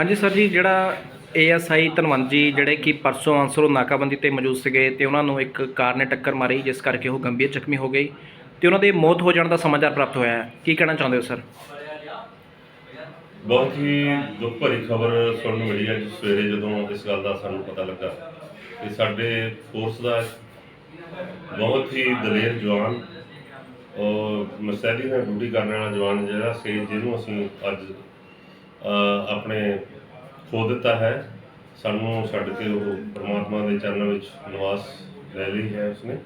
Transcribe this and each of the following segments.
ਹਾਂਜੀ ਸਰ ਜੀ, ਜਿਹੜਾ ਏਐਸਆਈ ਧਨਵੰਤ ਜੀ, ਜਿਹੜੇ ਕਿ ਪਰਸੋਂ ਅੰਸਰੋਂ ਨਾਕਾਬੰਦੀ ਤੇ ਮੌਜੂਦ ਸੀਗੇ ਤੇ ਉਹਨਾਂ ਨੂੰ ਇੱਕ ਕਾਰ ਨੇ ਟੱਕਰ ਮਾਰੀ, ਜਿਸ ਕਰਕੇ ਉਹ ਗੰਭੀਰ ਜ਼ਖਮੀ ਹੋ ਗਈ ਤੇ ਉਹਨਾਂ ਦੇ ਮੌਤ ਹੋ ਜਾਣ ਦਾ ਸਮਾਚਾਰ ਪ੍ਰਾਪਤ ਹੋਇਆ ਹੈ। ਕੀ ਕਹਿਣਾ ਚਾਹੁੰਦੇ ਹੋ ਸਰ? ਬਹੁਤ ਹੀ ਦੁੱਖ ਭਰੀ ਖਬਰ ਸੁਣਨ ਨੂੰ ਮਿਲੀ ਅੱਜ ਸਵੇਰੇ ਜਦੋਂ ਇਸ ਗੱਲ ਦਾ ਸਾਨੂੰ ਪਤਾ ਲੱਗਾ ਕਿ ਸਾਡੇ ਫੋਰਸ ਦਾ ਬਹੁਤ ਹੀ ਦਲੇਰ ਜਵਾਨ ਔਰ ਮਸੈਲੀ ਨਾਲ ਡਿਊਟੀ ਕਰਨ ਵਾਲਾ ਜਵਾਨ ਜਿਹੜਾ ਸੀ, ਜਿਹਨੂੰ ਅਸੀਂ ਅੱਜ ਆਪਣੇ ਖੋ ਦਿੱਤਾ ਹੈ। ਸਾਨੂੰ ਛੱਡ ਕੇ ਉਹ ਪ੍ਰਮਾਤਮਾ ਦੇ ਚਰਨਾਂ ਵਿੱਚ ਨਿਵਾਸ ਲੈ ਲਈ ਹੈ ਉਸਨੇ।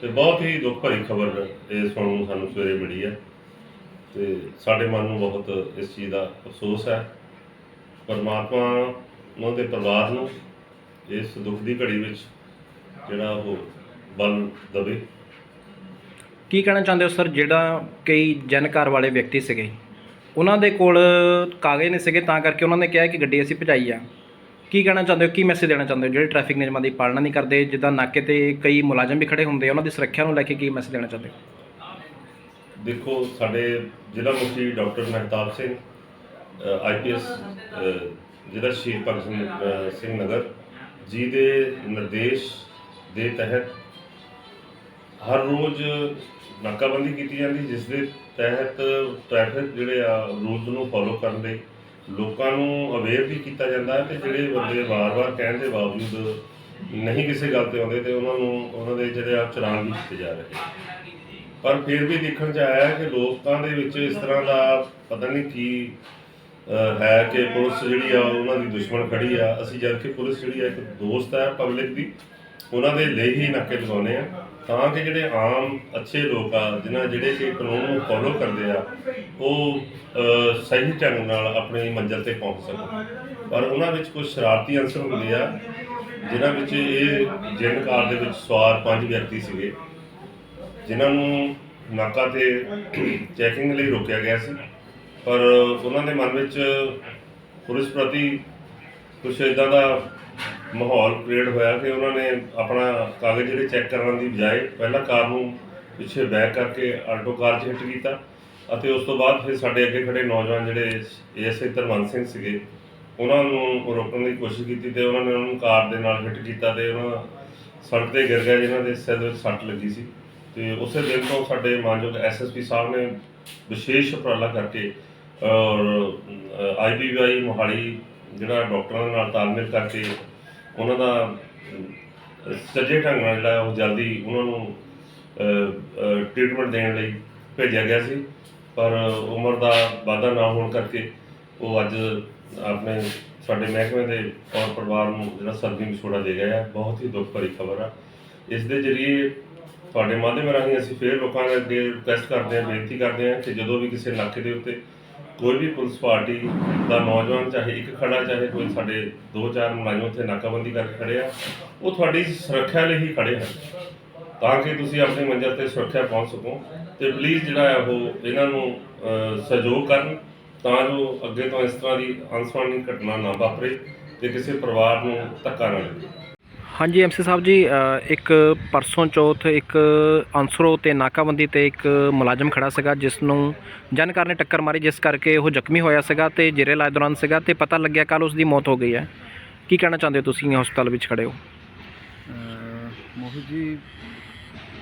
ਤੇ ਬਹੁਤ ਹੀ ਦੁੱਖ ਭਰੀ ਖਬਰ ਇਹ ਸੁਣਨ ਨੂੰ ਸਾਨੂੰ ਸਵੇਰੇ ਮਿਲੀ ਹੈ। ਤੇ ਸਾਡੇ ਮਨ ਨੂੰ ਬਹੁਤ ਇਸ ਚੀਜ਼ ਦਾ ਅਫਸੋਸ ਹੈ। ਪਰਮਾਤਮਾ ਉਹਨਾਂ ਦੇ ਪਰਿਵਾਰ ਨੂੰ ਇਸ ਦੁੱਖ ਦੀ ਘੜੀ ਵਿੱਚ ਜਿਹੜਾ ਉਹ ਬਲ ਦਵੇ। ਕੀ ਕਹਿਣਾ ਚਾਹੁੰਦੇ ਹੋ ਸਰ? ਜਿਹੜਾ ਕਈ ਜਨ ਘਰ ਵਾਲੇ ਵਿਅਕਤੀ ਸੀਗੇ। ਉਹਨਾਂ ਦੇ ਕੋਲ ਕਾਗਜ਼ ਨਹੀਂ ਸੀਗੇ, ਤਾਂ ਕਰਕੇ ਉਹਨਾਂ ਨੇ ਕਿਹਾ ਕਿ ਗੱਡੀ ਅਸੀਂ ਭਜਾਈ ਆ। ਕੀ ਕਹਿਣਾ ਚਾਹੁੰਦੇ ਹੋ? ਕੀ ਮੈਸੇਜ ਦੇਣਾ ਚਾਹੁੰਦੇ ਹੋ? ਜਿਹੜੇ ਟ੍ਰੈਫਿਕ ਨਿਯਮਾਂ ਦੀ ਪਾਲਣਾ ਨਹੀਂ ਕਰਦੇ, ਜਿੱਦਾਂ ਨਾਕੇ ਤੇ ਕਈ ਮੁਲਾਜ਼ਮ ਵੀ ਖੜੇ ਹੁੰਦੇ ਆ, ਉਹਨਾਂ ਦੀ ਸੁਰੱਖਿਆ ਨੂੰ ਲੈ ਕੇ ਕੀ ਮੈਸੇਜ ਦੇਣਾ ਚਾਹੁੰਦੇ ਹੋ? ਦੇਖੋ, ਸਾਡੇ ਜ਼ਿਲ੍ਹਾ ਮੁਖੀ ਡਾਕਟਰ ਮਹਿਤਾਬ ਸਿੰਘ ਆਈਪੀਐਸ ਜ਼ਿਲ੍ਹਾ ਸ਼ਹੀਦ ਭਗਤ ਸਿੰਘ ਸਿੰਘ ਨਗਰ, ਜੀ ਦੇ ਨਿਰਦੇਸ਼ ਦੇ ਤਹਿਤ ਹਰ ਰੋਜ਼ ਨਾਕਾਬੰਦੀ ਕੀਤੀ ਜਾਂਦੀ, ਜਿਸ ਦੇ ਤਹਿਤ ਟ੍ਰੈਫਿਕ ਜਿਹੜੇ ਆ ਰੂਲਸ ਨੂੰ ਫੋਲੋ ਕਰਨ ਦੇ ਲੋਕਾਂ ਨੂੰ ਅਵੇਅਰ ਵੀ ਕੀਤਾ ਜਾਂਦਾ ਹੈ ਤੇ ਜਿਹੜੇ ਬੰਦੇ ਵਾਰ-ਵਾਰ ਕਹਿਣ ਦੇ ਬਾਵਜੂਦ ਨਹੀਂ ਕਿਸੇ ਗੱਲ ਤੇ ਆਉਂਦੇ ਤੇ ਉਹਨਾਂ ਨੂੰ, ਉਹਨਾਂ ਦੇ ਜਿਹੜੇ ਆ ਚਲਾਨ ਵੀ ਕੀਤੇ ਜਾ ਰਹੇ ਪਰ ਫਿਰ ਵੀ ਦੇਖਣ ਚ ਆਇਆ ਕਿ ਲੋਕਾਂ ਦੇ ਵਿੱਚ ਇਸ ਤਰ੍ਹਾਂ ਦਾ ਪਤਾ ਨਹੀਂ ਕੀ ਹੈ ਕਿ ਪੁਲਿਸ ਜਿਹੜੀ ਆ, ਉਹਨਾਂ ਦੀ ਦੁਸ਼ਮਣ ਖੜੀ ਆ। ਅਸੀਂ ਜਦ ਕਿ ਪੁਲਿਸ ਜਿਹੜੀ ਆ, ਇੱਕ ਦੋਸਤ ਹੈ ਪਬਲਿਕ ਦੀ। ਉਹਨਾਂ ਦੇ ਲਈ ਹੀ ਨਾਕੇ ਲਗਾਉਂਦੇ ਆ। ਤਾਂ ਕਿ ਜਿਹੜੇ ਆਮ ਅੱਛੇ ਲੋਕ ਆ, ਜਿਨ੍ਹਾਂ ਜਿਹੜੇ ਕਿ ਕਾਨੂੰਨ ਨੂੰ ਫੋਲੋ ਕਰਦੇ ਆ, ਉਹ ਸਹੀ ਢੰਗ ਨਾਲ ਆਪਣੀ ਮੰਜ਼ਿਲ ਤੇ ਪਹੁੰਚ ਸਕਣ। ਪਰ ਉਹਨਾਂ ਵਿੱਚ ਕੁਝ ਸ਼ਰਾਰਤੀ ਅੰਸਰ ਹੁੰਦੇ ਆ, ਜਿਨ੍ਹਾਂ ਵਿੱਚ ਇਹ ਜਿੰਨ ਕਾਰ ਦੇ ਵਿੱਚ ਸਵਾਰ ਪੰਜ ਵਿਅਕਤੀ ਸੀਗੇ, ਜਿਨ੍ਹਾਂ ਨੂੰ ਨਾਕਾ ਤੇ ਚੈਕਿੰਗ ਲਈ ਰੋਕਿਆ ਗਿਆ ਸੀ। ਪਰ ਉਹਨਾਂ ਦੇ ਮਨ ਵਿੱਚ ਪੁਲਿਸ ਪ੍ਰਤੀ ਕੁਝ ਇਦਾਂ ਦਾ ਮਾਹੌਲ ਕ੍ਰੀਏਟ ਹੋਇਆ ਕਿ ਉਹਨਾਂ ਨੇ ਆਪਣਾ ਕਾਗਜ਼ ਜਿਹੜੇ ਚੈੱਕ ਕਰਨ ਦੀ ਬਜਾਏ ਪਹਿਲਾਂ ਕਾਰ ਨੂੰ ਪਿੱਛੇ ਬੈਕ ਕਰਕੇ ਆਲਟੋ ਕਾਰ 'ਚ ਹਿੱਟ ਕੀਤਾ ਅਤੇ ਉਸ ਤੋਂ ਬਾਅਦ ਫਿਰ ਸਾਡੇ ਅੱਗੇ ਖੜੇ ਨੌਜਵਾਨ ਜਿਹੜੇ ਏਐਸਆਈ ਧਰਮੰਤ ਸਿੰਘ ਸੀਗੇ, ਉਹਨਾਂ ਨੂੰ ਰੋਕਣ ਦੀ ਕੋਸ਼ਿਸ਼ ਕੀਤੀ ਤੇ ਉਹਨਾਂ ਨੇ ਉਹਨਾਂ ਨੂੰ ਕਾਰ ਦੇ ਨਾਲ ਹਿੱਟ ਕੀਤਾ ਤੇ ਉਹਨਾਂ ਸੜਕ ਤੇ ਗਿਰ ਗਏ ਜਿਨ੍ਹਾਂ ਦੇ ਸਿਰ ਵਿੱਚ ਸੱਟ ਲੱਗੀ ਸੀ। ਤੇ ਉਸੇ ਦਿਨ ਤੋਂ ਸਾਡੇ ਮਾਨਯੋਗ ਐਸਐਸਪੀ ਸਾਹਿਬ ਨੇ ਵਿਸ਼ੇਸ਼ ਉਪਰਾਲਾ ਕਰਕੇ ਔਰ ਆਈਬੀਵਾਈ ਮੋਹਾਲੀ ਜਿਹੜਾ ਡਾਕਟਰਾਂ ਦੇ ਨਾਲ ਤਾਲਮੇਲ ਕਰਕੇ ਉਹਨਾਂ ਦਾ ਸੱਜੇ ਢੰਗ ਨਾਲ ਜਿਹੜਾ ਉਹ ਜਲਦੀ ਉਹਨਾਂ ਨੂੰ ਟ੍ਰੀਟਮੈਂਟ ਦੇਣ ਲਈ ਭੇਜਿਆ ਗਿਆ ਸੀ। ਪਰ ਉਮਰ ਦਾ ਵਾਧਾ ਨਾ ਹੋਣ ਕਰਕੇ ਉਹ ਅੱਜ ਆਪਣੇ ਸਾਡੇ ਮਹਿਕਮੇ ਦੇ ਔਰ ਪਰਿਵਾਰ ਨੂੰ ਜਿਹੜਾ ਸਰਦੀ ਵਿਛੋੜਾ ਦੇ ਗਿਆ ਹੈ ਬਹੁਤ ਹੀ ਦੁੱਖ ਭਰੀ ਖਬਰ ਆ। ਇਸ ਦੇ ਜਰੀਏ ਤੁਹਾਡੇ ਮਾਧਿਅਮ ਰਾਹੀਂ ਅਸੀਂ ਫੇਰ ਲੋਕਾਂ ਦੇ ਅੱਗੇ ਰਿਕੁਐਸਟ ਕਰਦੇ ਹਾਂ, ਬੇਨਤੀ ਕਰਦੇ ਹਾਂ ਕਿ ਜਦੋਂ ਵੀ ਕਿਸੇ ਇਲਾਕੇ ਦੇ ਉੱਤੇ ਕੋਈ ਵੀ ਪੁਲਿਸ ਪਾਰਟੀ ਦਾ ਨੌਜਵਾਨ ਚਾਹੇ ਇੱਕ ਖੜਾ, ਚਾਹੇ ਕੋਈ ਸਾਡੇ ਦੋ ਚਾਰ ਮੁਲਾਜ਼ਮ ਉੱਥੇ ਨਾਕਾਬੰਦੀ ਕਰਕੇ ਖੜੇ ਆ, ਉਹ ਤੁਹਾਡੀ ਸੁਰੱਖਿਆ ਲਈ ਹੀ ਖੜੇ ਹਨ। ਤਾਂ ਕਿ ਤੁਸੀਂ ਆਪਣੀ ਮੰਜ਼ਿਲ ਤੇ ਸੁਰੱਖਿਆ ਪਹੁੰਚ ਸਕੋ ਤੇ ਪਲੀਜ਼ ਜਿਹੜਾ ਹੈ ਉਹ ਇਹਨਾਂ ਨੂੰ ਸਹਿਯੋਗ ਕਰਨ ਤਾਂ ਜੋ ਅੱਗੇ ਤੋਂ ਇਸ ਤਰ੍ਹਾਂ ਦੀ ਅਨਸਵਾਨੀ ਘਟਨਾ ਨਾ ਵਾਪਰੇ ਤੇ ਕਿਸੇ ਪਰਿਵਾਰ ਨੂੰ ਧੱਕਾ ਨਾ ਲੱਗੇ। ਹਾਂਜੀ ਐਮਸੀ ਸਾਹਿਬ ਜੀ ਇੱਕ ਪਰਸੋਂ ਚੌਥ ਇੱਕ ਅੰਸਰੋ ਤੇ ਨਾਕਾਬੰਦੀ ਤੇ ਇੱਕ ਮੁਲਾਜ਼ਮ ਖੜਾ ਸੀਗਾ ਜਿਸ ਨੂੰ ਜਨਕਾਰ ਨੇ ਟੱਕਰ ਮਾਰੀ, ਜਿਸ ਕਰਕੇ ਉਹ ਜ਼ਖਮੀ ਹੋਇਆ ਸੀਗਾ ਤੇ ਜੇਰੇ ਇਲਾਜ ਦੌਰਾਨ ਸੀਗਾ ਤੇ ਪਤਾ ਲੱਗਿਆ ਕੱਲ ਉਸ ਦੀ ਮੌਤ ਹੋ ਗਈ ਹੈ। ਕੀ ਕਹਿਣਾ ਚਾਹੁੰਦੇ ਹੋ ਤੁਸੀਂ ਹਸਪਤਾਲ ਵਿੱਚ ਖੜੇ ਹੋ? ਮੋਹਿਤ ਜੀ,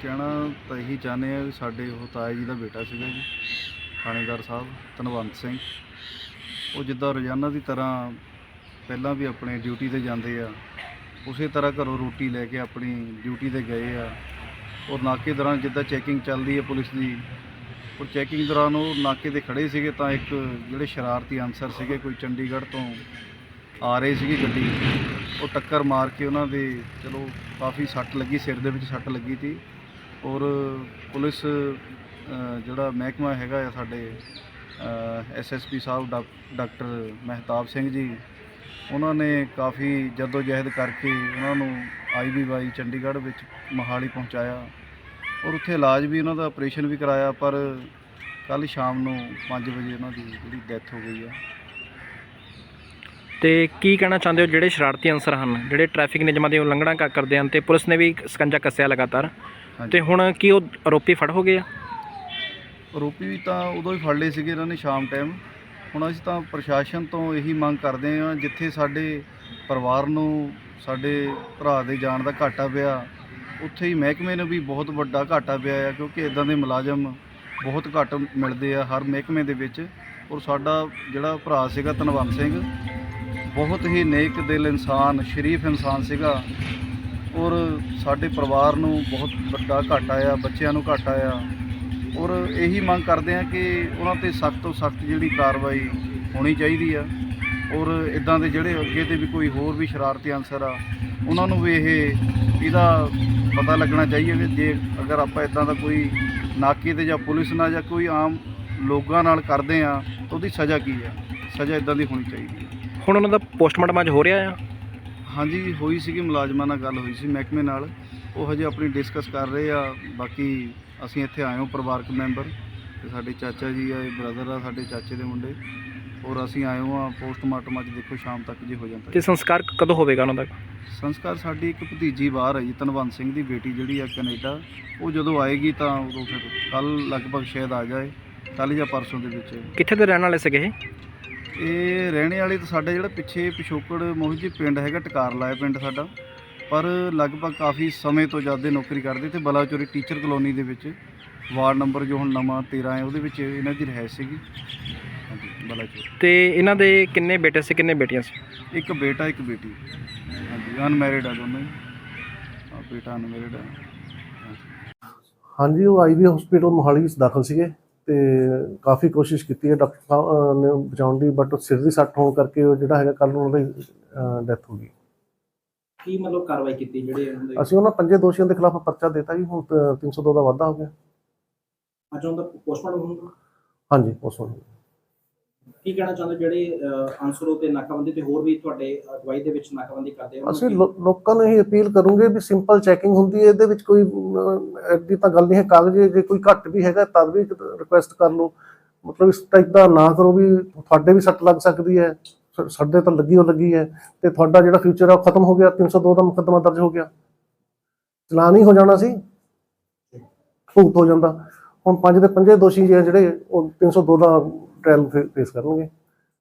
ਕਹਿਣਾ ਤਾਂ ਇਹੀ ਚਾਹੁੰਦੇ ਆ ਵੀ ਸਾਡੇ ਉਹ ਤਾਇਆ ਜੀ ਦਾ ਬੇਟਾ ਸੀਗਾ ਜੀ, ਥਾਣੇਦਾਰ ਸਾਹਿਬ, ਧਨਵੰਤ ਸਿੰਘ। ਉਹ ਜਿੱਦਾਂ ਰੋਜ਼ਾਨਾ ਦੀ ਤਰ੍ਹਾਂ ਪਹਿਲਾਂ ਵੀ ਆਪਣੇ ਡਿਊਟੀ ਤੇ ਜਾਂਦੇ ਆ ਉਸੇ ਤਰ੍ਹਾਂ ਘਰੋਂ ਰੋਟੀ ਲੈ ਕੇ ਆਪਣੀ ਡਿਊਟੀ ਤੇ ਗਏ ਆ। ਔਰ ਨਾਕੇ ਦੌਰਾਨ ਜਿੱਦਾਂ ਚੈਕਿੰਗ ਚੱਲਦੀ ਹੈ ਪੁਲਿਸ ਦੀ, ਔਰ ਚੈਕਿੰਗ ਦੌਰਾਨ ਉਹ ਨਾਕੇ ਤੇ ਖੜੇ ਸੀਗੇ ਤਾਂ ਇੱਕ ਜਿਹੜੇ ਸ਼ਰਾਰਤੀ ਅਨਸਰ ਸੀਗੇ, ਕੋਈ ਚੰਡੀਗੜ੍ਹ ਤੋਂ ਆ ਰਹੇ ਸੀਗੀ ਗੱਡੀ। ਉਹ ਟੱਕਰ ਮਾਰ ਕੇ ਉਹਨਾਂ ਦੇ ਚਲੋ ਕਾਫੀ ਸੱਟ ਲੱਗੀ, ਸਿਰ ਦੇ ਵਿੱਚ ਸੱਟ ਲੱਗੀ ਸੀ। ਔਰ ਪੁਲਿਸ ਜਿਹੜਾ ਮਹਿਕਮਾ ਹੈਗਾ ਆ ਸਾਡੇ ਐਸਐਸਪੀ ਸਾਹਿਬ, ਡਾਕ- ਡਾਕਟਰ ਮਹਿਤਾਬ ਸਿੰਘ ਜੀ ਉਹਨਾਂ ਨੇ ਕਾਫੀ ਜਹਿਦ ਕਰਕੇ ਉਹਨਾਂ ਨੂੰ ਆਈਬੀਵਾਈ ਚੰਡੀਗੜ੍ਹ ਵਿੱਚ ਮੋਹਾਲੀ ਪਹੁੰਚਾਇਆ। ਔਰ ਉੱਥੇ ਇਲਾਜ ਵੀ ਉਹਨਾਂ ਦਾ ਆਪਰੇਸ਼ਨ ਵੀ ਕਰਾਇਆ ਪਰ ਕੱਲ ਸ਼ਾਮ ਨੂੰ 5 ਵਜੇ ਉਹਨਾਂ ਦੀ ਜਿਹੜੀ ਡੈਥ ਹੋ ਗਈ ਆ। ਤੇ ਕੀ ਕਹਿਣਾ ਚਾਹੁੰਦੇ ਹੋ ਜਿਹੜੇ ਸ਼ਰਾਰਤੀ ਅਨਸਰ ਹਨ? ਜਿਹੜੇ ਟ੍ਰੈਫਿਕ ਨਿਯਮਾਂ ਦੀ ਉਲੰਘਣਾ ਕਰਦੇ ਹਨ ਤੇ ਪੁਲਿਸ ਨੇ ਵੀ ਸਕੰਜਾ ਕੱਸਿਆ ਲਗਾਤਾਰ। ਤੇ ਹੁਣ ਕੀ ਉਹ ਆਰੋਪੀ ਫੜ ਹੋ ਗਏ ਆ? ਆਰੋਪੀ ਵੀ ਤਾਂ ਉਦੋਂ ਹੀ ਫੜ ਲਏ ਸੀਗੇ ਇਹਨਾਂ ਨੇ ਸ਼ਾਮ ਟਾਈਮ ਹੁਣ ਅਸੀਂ ਤਾਂ ਪ੍ਰਸ਼ਾਸਨ ਤੋਂ ਇਹੀ ਮੰਗ ਕਰਦੇ ਹਾਂ, ਜਿੱਥੇ ਸਾਡੇ ਪਰਿਵਾਰ ਨੂੰ, ਸਾਡੇ ਭਰਾ ਦੇ ਜਾਣ ਦਾ ਘਾਟਾ ਪਿਆ, ਉੱਥੇ ਹੀ ਮਹਿਕਮੇ ਨੂੰ ਵੀ ਬਹੁਤ ਵੱਡਾ ਘਾਟਾ ਪਿਆ ਹੈ ਕਿਉਂਕਿ ਇਦਾਂ ਦੇ ਮੁਲਾਜ਼ਮ ਬਹੁਤ ਘੱਟ ਮਿਲਦੇ ਆ ਹਰ ਮਹਿਕਮੇ ਦੇ ਵਿੱਚ। ਔਰ ਸਾਡਾ ਜਿਹੜਾ ਭਰਾ ਸੀਗਾ ਧਨਵੰਤ ਸਿੰਘ, ਬਹੁਤ ਹੀ ਨੇਕ ਦਿਲ ਇਨਸਾਨ, ਸ਼ਰੀਫ ਇਨਸਾਨ ਸੀਗਾ। ਔਰ ਸਾਡੇ ਪਰਿਵਾਰ ਨੂੰ ਬਹੁਤ ਵੱਡਾ ਘਾਟਾ ਆ, ਬੱਚਿਆਂ ਨੂੰ ਘਾਟਾ ਆ। ਔਰ ਇਹੀ ਮੰਗ ਕਰਦੇ ਆ ਕਿ ਉਹਨਾਂ ਤੇ ਸਖਤ ਤੋਂ ਸਖਤ ਜਿਹੜੀ ਕਾਰਵਾਈ ਹੋਣੀ ਚਾਹੀਦੀ ਆ। ਔਰ ਇਦਾਂ ਦੇ ਜਿਹੜੇ ਅੱਗੇ ਤੇ ਵੀ ਕੋਈ ਹੋਰ ਵੀ ਸ਼ਰਾਰਤੀ ਅਨਸਰ ਆ, ਉਹਨਾਂ ਨੂੰ ਵੀ ਇਹ, ਇਹਦਾ ਪਤਾ ਲੱਗਣਾ ਚਾਹੀਏ ਵੀ ਜੇ ਅਗਰ ਆਪਾਂ ਇਦਾਂ ਦਾ ਕੋਈ ਨਾਕੇ ਤੇ ਜਾਂ ਪੁਲਿਸ ਨਾਲ ਜਾਂ ਕੋਈ ਆਮ ਲੋਕਾਂ ਨਾਲ ਕਰਦੇ ਆ ਤਾਂ ਉਹਦੀ ਸਜ਼ਾ ਕੀ ਆ? ਸਜ਼ਾ ਇਦਾਂ ਦੀ ਹੋਣੀ ਚਾਹੀਦੀ ਹੈ ਹੁਣ ਉਹਨਾਂ ਦਾ ਪੋਸਟਮਾਰਟਮ ਅੱਜ ਹੋ ਰਿਹਾ ਆ। ਹਾਂਜੀ ਹੋਈ ਸੀਗੀ ਮੁਲਾਜ਼ਮਾਂ ਨਾਲ ਗੱਲ ਹੋਈ ਸੀ ਮਹਿਕਮੇ ਨਾਲ। ਉਹ ਹਜੇ ਆਪਣੀ ਡਿਸਕਸ ਕਰ ਰਹੇ ਆ ਬਾਕੀ ਅਸੀਂ ਇੱਥੇ ਆਏ ਹਾਂ ਪਰਿਵਾਰਕ ਮੈਂਬਰ ਤੇ ਸਾਡੇ ਚਾਚਾ ਜੀ ਆ ਬ੍ਰਦਰ ਆ ਸਾਡੇ ਚਾਚੇ ਦੇ ਮੁੰਡੇ। ਔਰ ਅਸੀਂ ਆਏ ਹਾਂ ਪੋਸਟਮਾਰਟਮ ਅੱਜ ਦੇਖੋ ਸ਼ਾਮ ਤੱਕ ਜੇ ਹੋ ਜਾਂਦਾ। ਤੇ ਸੰਸਕਾਰ ਕਦੋਂ ਹੋਵੇਗਾ ਉਹਨਾਂ ਦਾ? ਸੰਸਕਾਰ ਸਾਡੀ ਇੱਕ ਭਤੀਜੀ ਬਾਹਰ ਹੈ ਜੀ ਧਨਵੰਤ ਸਿੰਘ ਦੀ ਬੇਟੀ ਜਿਹੜੀ ਆ ਕੈਨੇਡਾ। ਉਹ ਜਦੋਂ ਆਏਗੀ ਤਾਂ ਉਦੋਂ ਫਿਰ ਕੱਲ ਲਗਭਗ ਸ਼ਾਇਦ ਆ ਜਾਏ ਕੱਲ ਜਾਂ ਪਰਸੋਂ ਦੇ ਵਿੱਚ। ਕਿੱਥੇ ਦੇ ਰਹਿਣ ਵਾਲੇ ਸੀਗੇ ਇਹ? ਇਹ ਰਹਿਣੇ ਵਾਲੇ ਤਾਂ ਸਾਡੇ ਜਿਹੜਾ ਪਿੱਛੇ ਪਿਛੋਕੜ ਜੀ ਪਿੰਡ ਹੈਗਾ ਟਕਾਰ ਲਾਇਆ ਪਿੰਡ ਸਾਡਾ। ਪਰ ਲਗਭਗ ਕਾਫੀ ਸਮੇਂ ਤੋਂ ਜ਼ਿਆਦਾ ਨੌਕਰੀ ਕਰਦੇ ਤੇ ਬਲਾਚੋਰੀ ਟੀਚਰ ਕਲੋਨੀ ਦੇ ਵਿੱਚ ਵਾਰਡ ਨੰਬਰ ਜੋ ਹੁਣ ਨਵਾਂ 13 ਹੈ ਉਹਦੇ ਵਿੱਚ ਇਹਨਾਂ ਦੀ ਰਹਿ ਸੀਗੀ। ਹਾਂਜੀ ਬਲਾਚੋਰੀ। ਤੇ ਇਹਨਾਂ ਦੇ ਕਿੰਨੇ ਬੇਟੇ ਸੀ ਕਿੰਨੇ ਬੇਟੀਆਂ ਸੀ? ਇੱਕ ਬੇਟਾ ਇੱਕ ਬੇਟੀ। ਹਾਂਜੀ ਅਨਮੈਰਿਡ ਆ ਦੋਨੋਂ ਆ ਬੇਟਾ ਅਨਮੈਰਿਡ ਆ। ਹਾਂਜੀ। ਉਹ ਆਈਵੀ ਹਸਪੀਟਲ ਮੋਹਾਲੀ ਵਿੱਚ ਦਾਖਲ ਸੀਗੇ। ਤੇ ਕਾਫੀ ਕੋਸ਼ਿਸ਼ ਕੀਤੀ ਹੈ ਡਾਕਟਰ ਸਾਹਿਬ ਨੇ ਬਚਾਉਣ ਦੀ ਬਟ ਸਿਰ ਦੀ ਸੱਟ ਹੋਣ ਕਰਕੇ ਉਹ ਜਿਹੜਾ ਹੈਗਾ ਕੱਲ ਉਹਨਾਂ ਦੀ ਡੈਥ ਹੋ ਗਈ। ਕੀ ਮਤਲਬ ਕਾਰਵਾਈ ਕੀਤੀ ਜਿਹੜੇ ਉਹਨਾਂ ਦੇ? ਅਸੀਂ ਉਹਨਾਂ ਪੰਜੇ ਦੋਸ਼ੀਆਂ ਦੇ ਖਿਲਾਫ ਪਰਚਾ ਦਿੱਤਾ ਜੀ ਹੁਣ ਅਹ, 302 ਦਾ ਵਾਧਾ ਹੋ ਗਿਆ। ਅੱਜ ਉਹਨਾਂ ਦਾ ਪੋਸਟਮਾਰਟਮ ਹੋਊਗਾ? ਹਾਂਜੀ ਨੂੰ ਕੀ ਕਹਿਣਾ ਚਾਹੁੰਦੇ ਜਿਹੜੇ ਅਨਸਰੋ ਤੇ ਨਾਕਾਬੰਦੀ ਤੇ ਹੋਰ ਵੀ ਤੁਹਾਡੇ ਅਗਵਾਈ ਦੇ ਵਿੱਚ ਨਾਕਾਬੰਦੀ ਕਰਦੇ ਆ ਅਸੀਂ ਲੋਕਾਂ ਨੂੰ ਇਹ ਅਪੀਲ ਕਰੂੰਗੇ ਵੀ ਸਿੰਪਲ ਚੈਕਿੰਗ ਹੁੰਦੀ ਹੈ ਇਹਦੇ ਵਿੱਚ ਕੋਈ ਐਡੀ ਤਾਂ ਗੱਲ ਨਹੀਂ ਹੈ ਕਾਗਜ਼ ਜੇ ਕੋਈ ਘੱਟ ਵੀ ਹੈਗਾ ਤਦ ਵੀ ਰਿਕੁਐਸਟ ਕਰ ਲਓ। ਮਤਲਬ ਇਸ ਟਾਈਪ ਦਾ ਨਾ ਕਰੋ ਵੀ ਤੁਹਾਡੇ ਵੀ ਸੱਟ ਲੱਗ ਸਕਦੀ ਹੈ ਸਾਡੇ ਤਾਂ ਲੱਗੀ ਹੋ ਲੱਗੀ ਹੈ ਤੇ ਤੁਹਾਡਾ ਜਿਹੜਾ ਫਿਊਚਰ ਆ ਉਹ ਖਤਮ ਹੋ ਗਿਆ 302 ਦਾ ਮੁਕੱਦਮਾ ਦਰਜ ਹੋ ਗਿਆ। ਚਲਾਨ ਹੀ ਹੋ ਜਾਣਾ ਸੀ। ਭੁਗਤ ਹੋ ਜਾਂਦਾ। ਹੁਣ ਪੰਜ ਦੇ ਪੰਜੇ ਦੋਸ਼ੀ ਜਿਹੜੇ ਉਹ 302 ਦਾ ਟ੍ਰਾਇਲ ਫੇਸ ਕਰਨਗੇ।